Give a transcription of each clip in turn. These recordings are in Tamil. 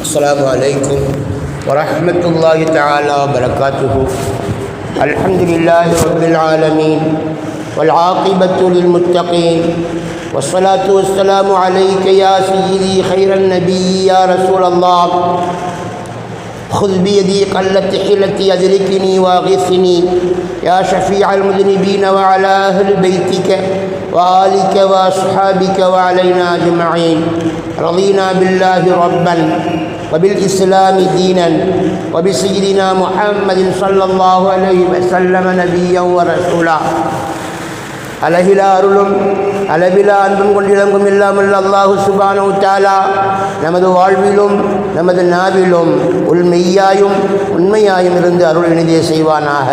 السلام عليكم ورحمة الله تعالى وبركاته الحمد لله رب العالمين والعاقبة للمتقين والصلاة والسلام عليك يا سيدي خير النبي يا رسول الله خذ بيدي قلت حيلتي أدركني واغثني يا شفيع المذنبين وعلى أهل بيتك وآلك وأصحابك وعلينا أجمعين رضينا بالله ربا وبالإسلام دينا وبسيدنا محمد صلى الله عليه وسلم نبيا ورسولا அழகிலா அருளும் அளவிலா அன்பும் கொண்டிலங்கும் இல்லாமல் அல்லாஹு சுபானு தாலா நமது வாழ்விலும் நமது நாவிலும் உள்மெய்யாயும் உண்மையாயும் இருந்து அருள் இணைதே செய்வானாக.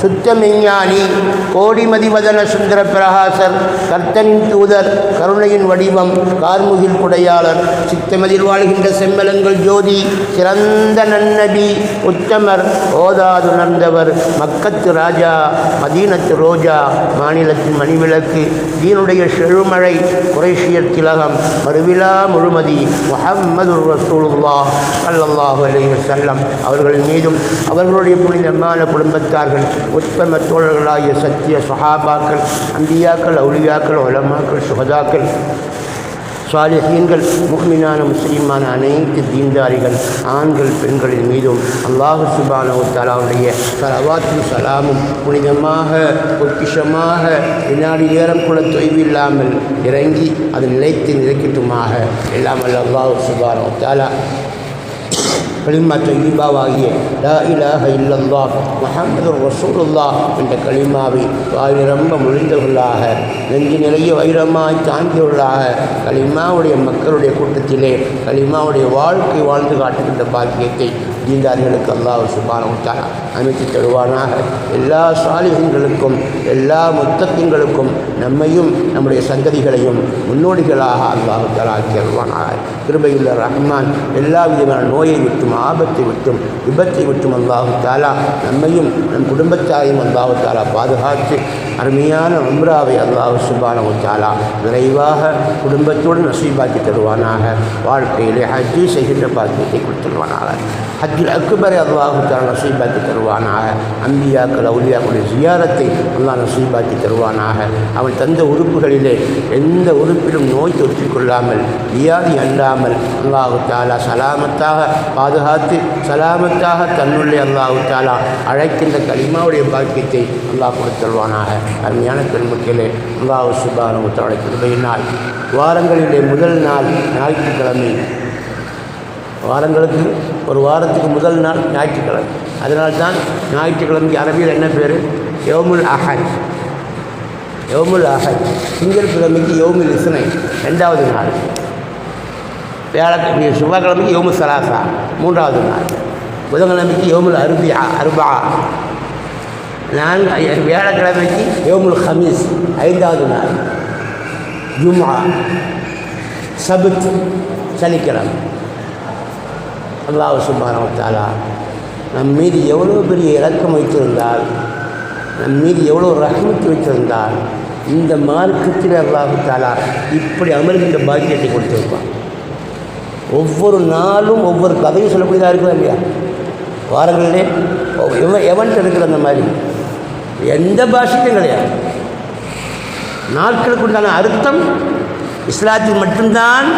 சுத்த மெஞ்ஞானி கோடிமதிவதன சுந்தர பிரகாசர் கர்த்தனின் தூதர் கருணையின் வடிவம் கார்முகில் குடையாளர் சித்தமதில் வாழ்கின்ற செம்மலங்கள் ஜோதி சிறந்த நன்னபி உத்தமர் ஓதாதுணர்ந்தவர் மக்கத்து ராஜா மதீனத்து ரோஜா மாநிலத்தின் மணிவிளக்கு தீனுடைய செழுமழை குறைஷிய திலகம் மறுவிழா முழுமதி முஹம்மது ரசூலுல்லா ஸல்லல்லாஹு அலைஹி செல்லம் அவர்கள் மீதும் அவர்களுடைய புனித புனிதமான குடும்பத்தார்கள் உத்தம தோழர்களாகிய சத்திய சஹாபாக்கள் அந்தியாக்கள் அவுளியாக்கள் உலமாக்கள் சுகதாக்கள் சாலிஹீன்கள் முக்மினான முஸ்லீமான அனைத்து தீன்தாரிகள் ஆண்கள் பெண்களின் மீதும் அல்லாஹு சுபானோ தலாவுடைய சலவாத்தும் சலாமும் புனிதமாக பொக்கிஷமாக வினாடி நேரம் கூட தொய்வில்லாமல் இறங்கி அது நிலைத்து நிலைக்கட்டுமாக எல்லாம் அல்ல அல்லாஹு சுபானு தாலா கலிமா தொய்பாவாகிய லா இலாஹ இல்லல்லா முஹம்மது ரசூலுல்லா என்ற கலிமாவை வாய் நிரம்ப மொழிந்தவர்களாக நெஞ்சு நிறைய வைரமாய் தாங்கியவர்களாக கலிமாவுடைய மக்களுடைய கூட்டத்திலே கலிமாவுடைய வாழ்க்கை வாழ்ந்து காட்டுகின்ற பாக்கியத்தை தீந்தார்களுக்கு அல்லாஹ் சுபானவுத்தாரா அமைத்து தருவானாக. எல்லா சாலிகங்களுக்கும் எல்லா முத்தத்திங்களுக்கும் நம்மையும் நம்முடைய சந்ததிகளையும் முன்னோடிகளாக அல்லாஹு தலா தருவானாக. கிருபையுள்ள ரஹ்மான் எல்லா விதமான நோயை விட்டும் ஆபத்தை விட்டும் விபத்தை விட்டும் அல்லாஹு தாலா நம்மையும் நம் குடும்பத்தாரையும் அல்லாஹு தாலா பாதுகாத்து அருமையான உம்ராவை அல்லாஹு சுபானவு தாலா விரைவாக குடும்பத்தோடு நசீபாக்கி தருவானாக. வாழ்க்கையிலே ஹஜ்ஜு செய்கின்ற பாக்கியத்தை கொடுத்துருவானாக. அஜில் அக்பரை அல்லாஹு தாலா நசீபாக்கி தருவானாக. அம்பியாக்கள் அவுலியாக்களுடைய ஜியாரத்தை அல்லாஹ் நசீபாக்கி தருவானாக. அவன் தந்த உறுப்புகளிலே எந்த உறுப்பிலும் நோய் தொற்றிக் கொள்ளாமல் வியாதி அண்டாமல் அல்லாஹு தாலா சலாமத்தாக பாதுகாத்து சலாமத்தாக தன்னுள்ளே அல்லாஹு தாலா அழைக்கின்ற கலிமாவுடைய பாக்கியத்தை அல்லாஹ் கொடுத்தருவானாக அருமையான பெருமக்களே அல்லாஹு சுபானு தாலை கிருபையினால் வாரங்களிலே முதல் நாள் ஞாயிற்றுக்கிழமை. வாரங்களுக்கு ஒரு வாரத்துக்கு முதல் நாள் ஞாயிற்றுக்கிழமை. அதனால்தான் ஞாயிற்றுக்கிழமைக்கு அரபியில் என்ன பேர்? யோமுல் அஹத் யோமுல் அஹத் திங்கட்கிழமைக்கு யோமுல் இசனை ரெண்டாவது நாள். வியாழக்கிழமை செவ்வாய்க்கிழமைக்கு யோமு சலாசா மூன்றாவது நாள். புதன்கிழமைக்கு யோமுல் அருபியா அருபா. நான்கு வியாழக்கிழமைக்கு யோமுல் ஹமீஸ் ஐந்தாவது நாள். ஜும்மா சபத் சனிக்கிழமை. அல்லாஹ் சுபானவத்தாலா நம் மீது எவ்வளோ பெரிய இலக்கம் வைத்திருந்தால் நம் மீது எவ்வளோ ரகமத்து வைத்திருந்தால் இந்த மார்க்கத்தில் அல்லாஹு தாலா இப்படி அமர்கின்ற பாக்கியத்தை கொடுத்துருப்பான். ஒவ்வொரு நாளும் ஒவ்வொரு கதையும் சொல்லக்கூடியதாக இருக்குதா இல்லையா? வாரங்களிலே எவன் எவன்ட்டு இருக்கிற அந்த மாதிரி? எந்த பாஷைக்கும் கிடையாது. நாட்களுக்கு உண்டான அர்த்தம் இஸ்லாத்தில் மட்டும்தான்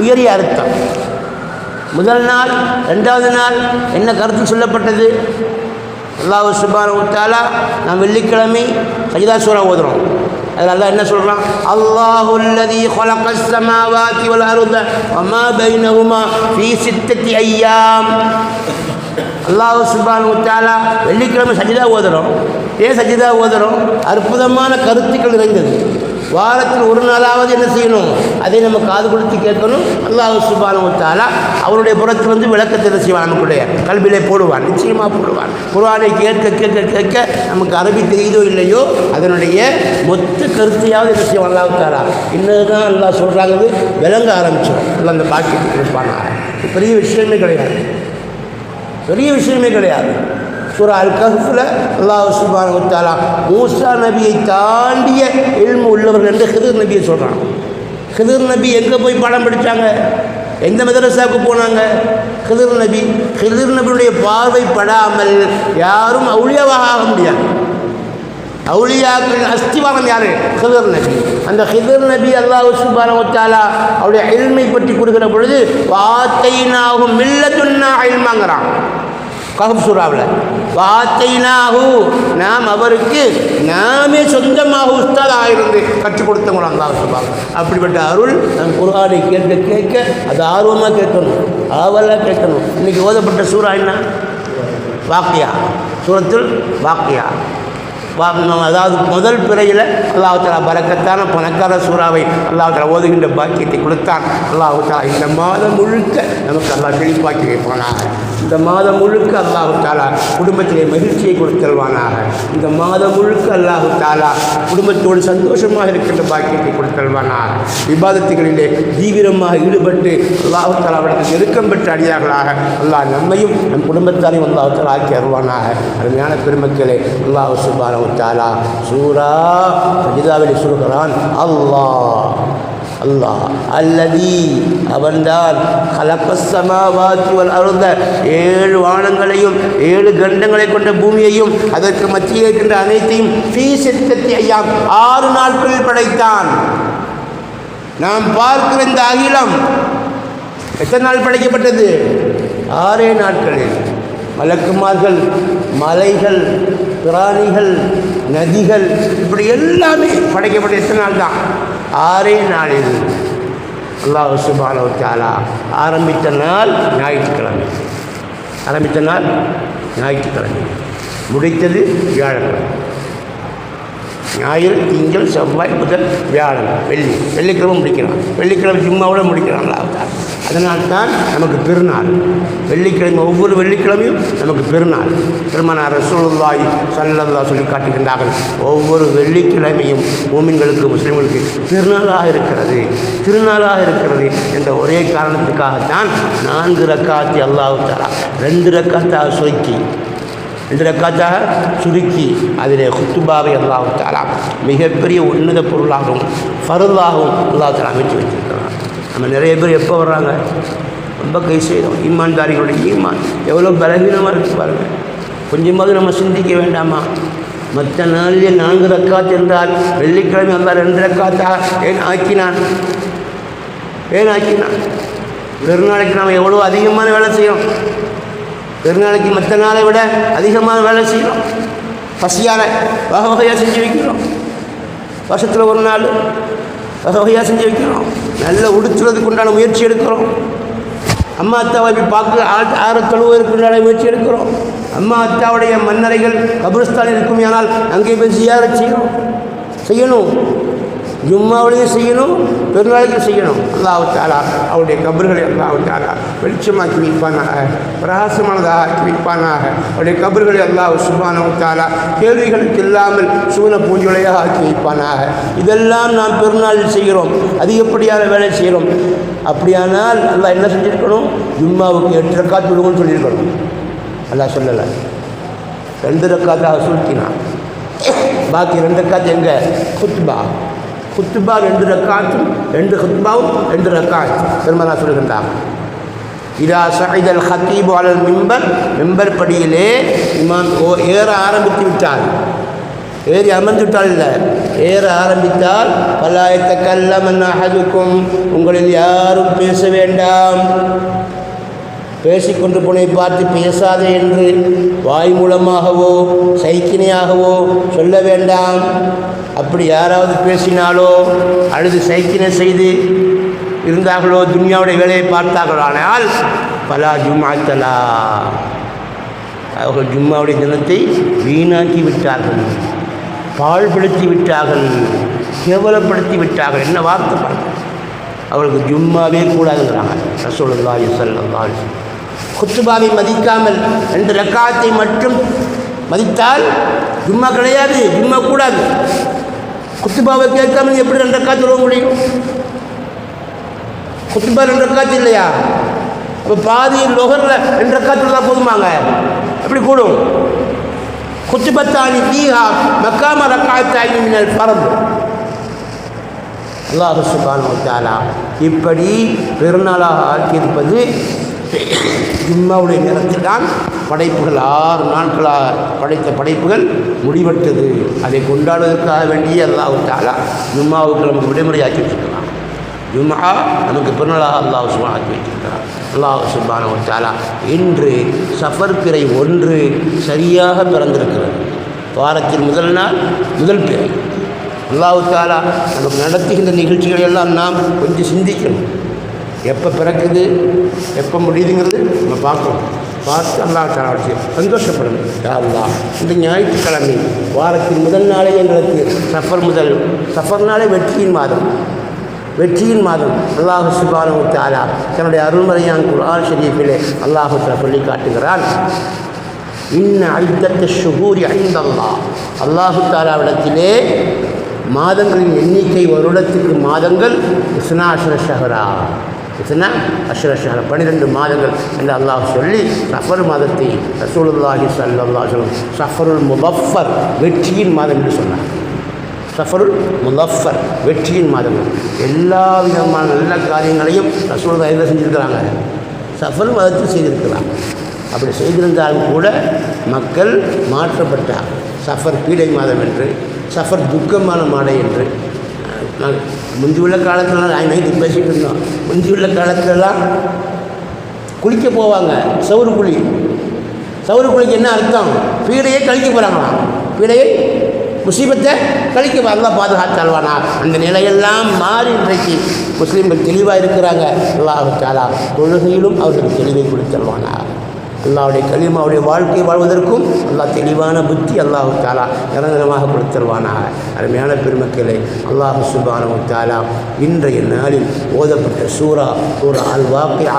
உயரிய அர்த்தம். முதல் நாள் ரெண்டாவது நாள் என்ன கருத்து சொல்லப்பட்டது? அல்லாஹ் சுபான உத்தாலா நான் வெள்ளிக்கிழமை சஜிதா சூரா ஓதுறோம். அதில் அல்லா என்ன சொல்கிறான் அல்லாஹு அல்லதி خلق السماوات والارض وما بينهما في சித்தத்தி ஐயாம். அல்லாஹ் சுபான் உத்தாலா வெள்ளிக்கிழமை சஜிதா ஓதுறோம். ஏன் சஜிதா ஓதுறோம்? அற்புதமான கருத்துக்கள் நிறைந்தது. வாரத்தில் ஒரு நாளாவது என்ன செய்யணும்? அதை நம்ம காது கொடுத்து கேட்கணும். அல்லாஹ் சுபானம் உத்தாலா அவருடைய புறத்தில் வந்து விளக்கத்தை என்ன செய்வான் நமக்குடைய கல்வியிலே போடுவான் நிச்சயமாக போடுவான். குரானை கேட்க கேட்க கேட்க நமக்கு அரபி தெரியுதோ இல்லையோ? அதனுடைய மொத்த கருத்தையாவது என்ன செய்வான் அல்லாஹ் இன்னதுதான் அல்லாஹ் சொல்கிறாங்க விளங்க ஆரம்பிச்சோம் எல்லாம் அந்த பாக்கியத்தை இருப்பானா பெரிய விஷயமே கிடையாது. பெரிய விஷயமே கிடையாது. சூரா அல் அல்லாஹ் சுபான் உத்தாலா மூசா நபியை தாண்டிய எல்மு உள்ளவர்கள் என்று ஹிதர் நபியை சொல்கிறான் ஹிதர் நபி எங்கே போய் பாடம் படித்தாங்க எந்த மதரசாவுக்கு போனாங்க? ஹிதர் நபி ஹிதர் நபியுடைய பார்வை படாமல் யாரும் அவுளியாவாக ஆக முடியாது. அவுளியாக்கள் அஸ்திவாரம் யாரு? ஹிதர் நபி. அந்த ஹிதர் நபி அல்லாஹ் சுபான தாலா அவருடைய எல்மை பற்றி கொடுக்குற பொழுது வாத்தைனாகும் மில்லத்துன்னா அயல்மாங்கிறான் கஹப் சுறாவில். வாத்தைனாகு நாம் அவருக்கு நாமே சொந்தமாக உஸ்தாதாக இருந்து கற்றுக் கொடுத்தவங்க அல்லாஹ் சொல்வாங்க அப்படிப்பட்ட அருள் நம் குர்ஆனை கேட்க கேட்க அது ஆர்வமாக கேட்கணும் ஆவலாக கேட்கணும். இன்னைக்கு ஓதப்பட்ட சூறா என்ன? வாக்கியா. சூரத்தில் வாக்கியா. வா- அதாவது முதல் பிறையில் அல்லாஹாலா பறக்கத்தான பணக்கார சூறாவை அல்லாஹாலா ஓதுகின்ற பாக்கியத்தை கொடுத்தான். அல்லாஹாலா இந்த மாதம் முழுக்க நமக்கு அல்லா செழிப்பாக்கி வைப்பானாக. இந்த மாதம் முழுக்க அல்லாஹு தாலா குடும்பத்திலே மகிழ்ச்சியை கொடுத்தல்வானாக இந்த மாதம் முழுக்க அல்லாஹு தாலா குடும்பத்தோடு சந்தோஷமாக இருக்கின்ற பாக்கியத்தை கொடுத்தல்வானாக விவாதத்துகளிலே தீவிரமாக ஈடுபட்டு அல்லாஹு தாலாவிடத்தில் நெருக்கம் பெற்ற அடியார்களாக அல்லாஹ் நம்மையும் நம் குடும்பத்தாரையும் அல்லாஹு தாலா ஆக்கி அருவானாக அருமையான பெருமக்களே அல்லாஹ் சுபானு தாலா சூரா சஜிதாவில் சொல்கிறான் அல்லாஹ். அல்லாஹ். அல்லதி அவன்தான் கலப்பசமாவாக்கி அருந்த ஏழு வானங்களையும் ஏழு கண்டங்களை கொண்ட பூமியையும் அதற்கு மத்திய இருக்கின்ற அனைத்தையும் ஃபீ சித்தத்தி ஐயாம் ஆறு நாட்களில் படைத்தான். நாம் பார்க்கிற இந்த அகிலம் எத்தனை நாள் படைக்கப்பட்டது? ஆறே நாட்களில். மலக்குமார்கள் மலைகள் பிராணிகள் நதிகள் இப்படி எல்லாமே படைக்கப்பட்ட எத்தனை நாள் தான் ஆறே நாளில் அல்லாஹ் சுபானு தாலா ஆரம்பித்த நாள் ஞாயிற்றுக்கிழமை. ஆரம்பித்த நாள் ஞாயிற்றுக்கிழமை. முடித்தது வியாழக்கிழமை. ஞாயிறு திங்கள் செவ்வாய் முதல் வியாழன். வெள்ளி. வெள்ளிக்கிழமை முடிக்கிறான். வெள்ளிக்கிழமை ஜும்மாவோட முடிக்கிறான் அல்லாஹ் அதனால் தான் நமக்கு பெருநாள். வெள்ளிக்கிழமை ஒவ்வொரு வெள்ளிக்கிழமையும் நமக்கு பெருநாள். பெருமானார் ரசூலுல்லாய் சல்லல்லா சொல்லி காட்டுகின்றார்கள் ஒவ்வொரு வெள்ளிக்கிழமையும் மூமின்களுக்கு முஸ்லீம்களுக்கு திருநாளாக இருக்கிறது திருநாளாக இருக்கிறது என்ற ஒரே காரணத்துக்காகத்தான் நான்கு ரக்காத்தி அல்லாஹ் தாரா ரெண்டு ரக்காத்தாக சுருக்கி ரெண்டு ரக்காத்தாக சுருக்கி அதிலே குத்துபாவை அல்லாஹ் தாரா மிகப்பெரிய உன்னத பொருளாகவும் ஃபருளாகவும் அல்லாஹ் தாலா அமைச்சு வச்சிருக்கிறான் நம்ம நிறைய பேர் எப்போ வர்றாங்க? ரொம்ப கை செய்கிறோம் ஈமான்தாரிகளுடைய ஈமான். எவ்வளோ பலவீனமாக இருக்கு பாருங்கள் கொஞ்சமாவது நம்ம சிந்திக்க வேண்டாமா? மற்ற நாளிலே நான்கு ரக்காத் என்றால் வெள்ளிக்கிழமை வந்தால் ரெண்டு ரக்காத்தா? ஏன் ஆக்கினான்? ஏன் ஆக்கினான்? பெருநாளைக்கு நாம் எவ்வளோ அதிகமான வேலை செய்யணும் பெருநாளைக்கு மற்ற நாளை விட அதிகமான வேலை செய்யணும் பசியால் வகை வகையாக செஞ்சு வைக்கிறோம். வருஷத்தில் ஒரு நாள் வகையாக செஞ்சு வைக்கிறோம் நல்ல உடுத்துறதுக்கு உண்டான முயற்சி எடுக்கிறோம். அம்மா அத்தாவை போய் பார்க்க ஆ- ஆற தழுவதற்கு உண்டான முயற்சி எடுக்கிறோம். அம்மா அத்தாவுடைய மன்னரைகள் கபிரஸ்தான் இருக்குமே ஆனால் அங்கே போய் ஜியாரத் செய்யணும். செய்யணும். ஜும்மாவிலையும் செய்யணும் பெருநாளைக்கும் செய்யணும். அல்லாஹ் தாலா அவருடைய கபர்களை அல்லாஹ் தாலா வெளிச்சமாக்கி வைப்பானாக பிரகாசமானதாக ஆக்கி வைப்பானாக. அவருடைய கபர்களை அல்லாஹ் சுபானு கேள்விகளுக்கு இல்லாமல் சுவன பூஞ்சொலையாக ஆக்கி வைப்பானாக. இதெல்லாம் நாம் பெருநாளில் செய்கிறோம். அதிகப்படியான வேலை செய்கிறோம்? அப்படியானால் அல்லாஹ் என்ன செஞ்சிருக்கணும்? ஜும்மாவுக்கு எட்டு ரக்காத்து விடுவோம்னு சொல்லியிருக்கணும். அல்லாஹ் சொல்லலை. ரெண்டு ரக்காத்தாக சுருக்கினான். பாக்கி ரெண்டு ரக்காத்து எங்கே? குத்துபா குத்துபா ரெண்டு ரக்காத்தும் ரெண்டு குத்துபாவும் ரெண்டு ரக்காத் பெருமனா சொல்கின்றார் இதா சஹிதல் ஹத்தீபு அலல் மிம்பர் மிம்பர் படியிலே இமாம் ஓ ஏற ஆரம்பித்து விட்டார். ஏறி அமர்ந்து விட்டால் இல்லை. ஏற ஆரம்பித்தால் பல்லாயத்த கல்லமன் அகதுக்கும் உங்களில் யாரும் பேச வேண்டாம். பேசிக்கொண்டு போனை பார்த்து பேசாதே என்று வாய் மூலமாகவோ சைக்கினையாகவோ சொல்ல வேண்டாம். அப்படி யாராவது பேசினாலோ அல்லது சைக்கினை செய்து இருந்தார்களோ துன்யாவுடைய வேலையை பார்த்தார்களோ ஆனால் பலா ஜும்மாத்தலா அவர்கள் ஜும்மாவுடைய தினத்தை வீணாக்கி விட்டார்கள். பாழ்படுத்தி விட்டார்கள். கேவலப்படுத்தி விட்டார்கள். என்ன வார்த்தை பாருங்க அவர்களுக்கு ஜும்மாவே கூடாதுங்கிறாங்க. ரசோல்லா ஸல்லல்லாஹு அலைஹி குத்துபாவை மதிக்காமல் ரெண்டு ரக்காத்தை மட்டும் மதித்தால் ஜும்மா கிடையாது ஜும்மா கூடாது. குத்துபாவை கேட்காமல் எப்படி ரெண்டு ரக்காத்து உருவ முடியும்? குத்துபா ரெண்டு ரக்காத்து இல்லையா? இப்போ பாதி லொகரில் ரெண்டு ரக்காத்து தான் போதுமாங்க. எப்படி கூடும்? குத்துபத்தானி தீஹா மக்காம ரக்காத்தாயி மின்னல் ஃபரது. அல்லாஹு சுபானுத்தாலா இப்படி பெருநாளாக ஆக்கியிருப்பது ஜும்மாவுடைய நேரத்தில் தான் படைப்புகள் ஆறு நாட்களாக படைத்த படைப்புகள் முடிவெட்டது. அதை கொண்டாடுவதற்காக வேண்டிய அல்லாஹ் தாலா ஜும்மாவுக்கு நமக்கு விடுமுறையாக்கி வச்சுருக்கலாம் ஜும்மா நமக்கு பிறநாளாக அல்லாஹ் சுபான் ஆக்கி வச்சிருக்கிறார் அல்லாஹ் சுபான தாலா இன்று சஃபர் பிறை ஒன்று சரியாக பிறந்திருக்கிறது. வாரத்தின் முதல் நாள் முதல் பிறை. அல்லாஹு தாலா நமக்கு நடத்துகின்ற நிகழ்ச்சிகள் எல்லாம் நாம் கொஞ்சம் சிந்திக்கணும். எப்போ பிறக்குது எப்போ முடியுதுங்கிறது நம்ம பார்க்கணும் பார்த்து அல்லா தாலா சந்தோஷப்படணும். யா அல்லாஹ் இந்த ஞாயிற்றுக்கிழமை வாரத்தின் முதல் நாளே எங்களுக்கு சஃபர் முதல் சஃபர் நாளே வெற்றியின் மாதம். வெற்றியின் மாதம். அல்லாஹு சுபானு தாரா தன்னுடைய அருள்மறையான் குரான் ஷரீஃபிலே அல்லாஹு சொல்லி காட்டுகிறான். இன்ன அழுத்தத்தை சுகூரி ஐந்தல்லா அல்லாஹு தாராவிடத்திலே மாதங்களின் எண்ணிக்கை வருடத்துக்கு மாதங்கள் இஸ்னா ஷஹரா. எத்தனை அஷ்ர பன்னிரெண்டு மாதங்கள் என்று அல்லாஹ் சொல்லி சஃபர் மாதத்தை ரசூலுல்லாஹி சல்லா சொல்லும் சஃபருல் முபஃபர் வெற்றியின் மாதம் என்று சொன்னார். சஃபருல் முலஃபர் வெற்றியின் மாதங்கள் எல்லா விதமான நல்ல காரியங்களையும் ரசூலுல்லாஹி என்ன செஞ்சுருக்கிறாங்க. சஃபர் மாதத்தில் செய்திருக்கிறாங்க. அப்படி செய்திருந்தாலும் கூட மக்கள் மாற்றப்பட்டார். சஃபர் பீடை மாதம் என்று சஃபர் துக்கமான மாடை என்று நான் முந்தி உள்ள காலத்துலலாம் நான் நைட்டு பேசிகிட்டு இருந்தோம். முந்தி உள்ள காலத்துலலாம் குளிக்க போவாங்க சவுறு குழி. சவுறு குழிக்கு என்ன அர்த்தம்? பீடையே கழிக்க போகிறாங்களாம் பீடையை முசீபத்தை கழிக்க அல்லா பாதுகாத்தாழ்வானா. அந்த நிலையெல்லாம் மாறி இன்றைக்கு முஸ்லீம்கள் தெளிவாக இருக்கிறாங்க. அல்லாஹாலா தொழுகையிலும் அவர்களுக்கு தெளிவை கொடுத்தல்வானா அல்லாவுடைய கலிமாவுடைய வாழ்க்கை வாழ்வதற்கும் அல்லாஹ் தெளிவான புத்தி அல்லாஹு தாலா நிரந்தரமாக கொடுத்துருவானாக அருமையான பெருமக்களை அல்லாஹு சுபானு தாலா இன்றைய நாளில் ஓதப்பட்ட சூரா சூரா அல் வாக்கியா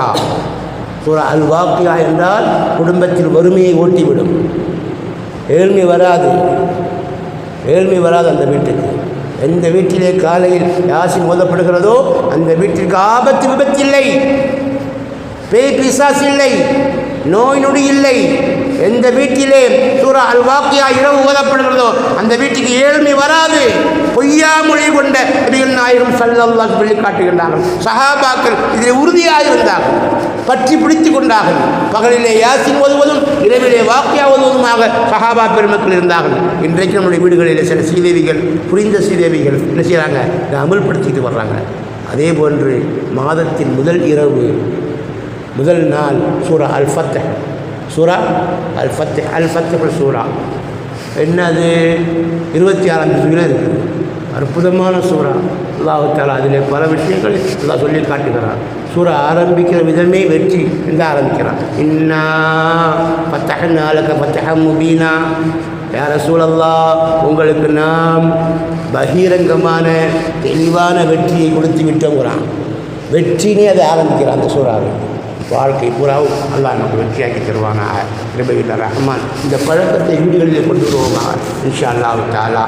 சூரா அல் வாக்கியா என்றால் குடும்பத்தில் வறுமையை ஓட்டிவிடும். ஏழ்மை வராது. ஏழ்மை வராது அந்த வீட்டுக்கு. எந்த வீட்டிலே காலையில் யாசின் ஓதப்படுகிறதோ அந்த வீட்டிற்கு ஆபத்து விபத்தில்லை பேய் பிசாஸ் இல்லை. நோய் நொடி இல்லை. எந்த வீட்டிலே சூரா அல் வாக்கியா இரவு ஓதப்படுகிறதோ அந்த வீட்டுக்கு ஏழ்மை வராது. பொய்யா மொழி கொண்ட நபிகள் நாயகம் சல்லல்லா சொல்லி காட்டுகின்றார்கள். சஹாபாக்கள் இதில் உறுதியாக இருந்தார்கள். பற்றி பிடித்து கொண்டார்கள். பகலிலே யாசின் ஓதுவதும் இரவிலே வாக்கியா ஓதுவதுமாக சஹாபா பெருமக்கள் இருந்தார்கள். இன்றைக்கு நம்முடைய வீடுகளில் சில சீதேவிகள் புரிந்த சீதேவிகள் என்ன செய்கிறாங்க இதை அமல்படுத்திட்டு வர்றாங்க. அதே போன்று மாதத்தின் முதல் இரவு முதல் நாள் சூரா அல் ஃபத்தஹ் சூரா அல் ஃபத்தஹ் அல் சூரா என்னது இருபத்தி ஆறாம் தேதியில் இருக்குது அற்புதமான சூறா அல்லாஹு தாலா அதில் பல விஷயங்கள் எல்லாம் சொல்லி காட்டுகிறான் சூறா ஆரம்பிக்கிற விதமே வெற்றி என்று ஆரம்பிக்கிறான் இன்னா பத்தக நாளுக்கு பத்தக முபீனா யார சூழல்லா உங்களுக்கு நாம் பகிரங்கமான தெளிவான வெற்றியை கொடுத்து விட்டோங்கிறான் வெற்றினே அதை ஆரம்பிக்கிறான் அந்த சூறாவை வாழ்க்கை பூராவும் அல்லா நமக்கு வெற்றியாக்கி தருவாங்க கிருபையில் ரஹ்மான். இந்த பழக்கத்தை வீடுகளிலே கொண்டு வருவோமாக இன்ஷா அல்லாஹ் தாலா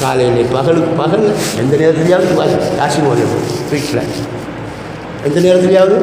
காலையில் பகலுக்கு பகல் எந்த நேரத்துலையாவது ராசி ஓடுது வீட்டில். எந்த நேரத்துலையாவது?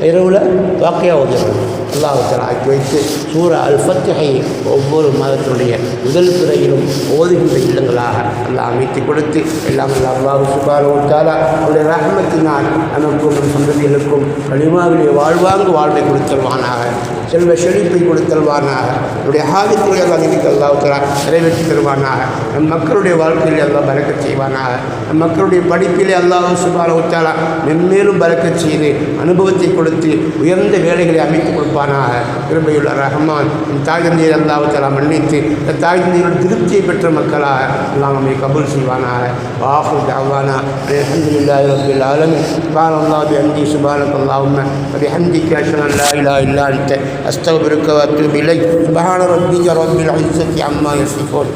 இரவில் வாக்கையாக ஓதுறது. அல்லாஹத்தில் ஆக்கி வைத்து சூர அல் ஃபத்திஹை ஒவ்வொரு மதத்தினுடைய முதல் துறையிலும் ஓதுகின்ற இல்லங்களாக அல்லாஹ் அமைத்து கொடுத்து எல்லாம் அல்லா அல்லாஹ் சுபாரவுத்தாலா அவருடைய ரஹமத்தினால் நமக்கும் நம் சந்ததிகளுக்கும் கனிமாவிலே வாழ்வாங்கு வாழ்வை கொடுத்தல்வானாக செல்வ செழிப்பை கொடுத்தல்வானாக நம்முடைய ஹாதித்துறை அல்லா நிதிக்கு அல்லாஹலா நிறைவேற்றி தருவானாக நம் மக்களுடைய வாழ்க்கையில் எல்லாம் பறக்க செய்வானாக நம் மக்களுடைய படிப்பிலே அல்லாஹ் சுபாரவுத்தாலா மென்மேலும் பறக்க செய்து அனுபவத்தை கொடுத்து உயர்ந்த வேலைகளை அமைத்து கொடுப்பானாக கிருபையுள்ள ரஹ்மான் என் தாய் தந்தையை அல்லாஹலா மன்னித்து இந்த தாய் தந்தையோட திருப்தியை பெற்ற மக்களாக எல்லாம் நம்மை கபூல் செய்வானாக வாஹு தாவானா அலமதுல்லாஹி ரபில் ஆலமின் قال الله بحمدي سبحانك اللهم وبحمدك أشهد أن لا إله إلا أنت أستغفرك وأتوب إليك. سبحان ربك رب العزة عما يصفون.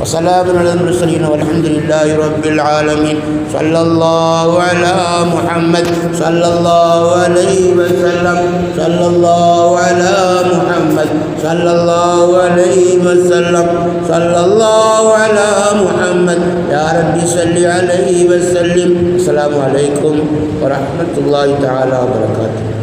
وسلام على المرسلين والحمد لله رب العالمين. صلى الله على محمد. صلى الله عليه وسلم. صلى الله على محمد. صلى الله عليه وسلم. صلى الله على محمد. يا رب صل عليه وسلم. السلام عليكم ورحمة الله تعالى وبركاته.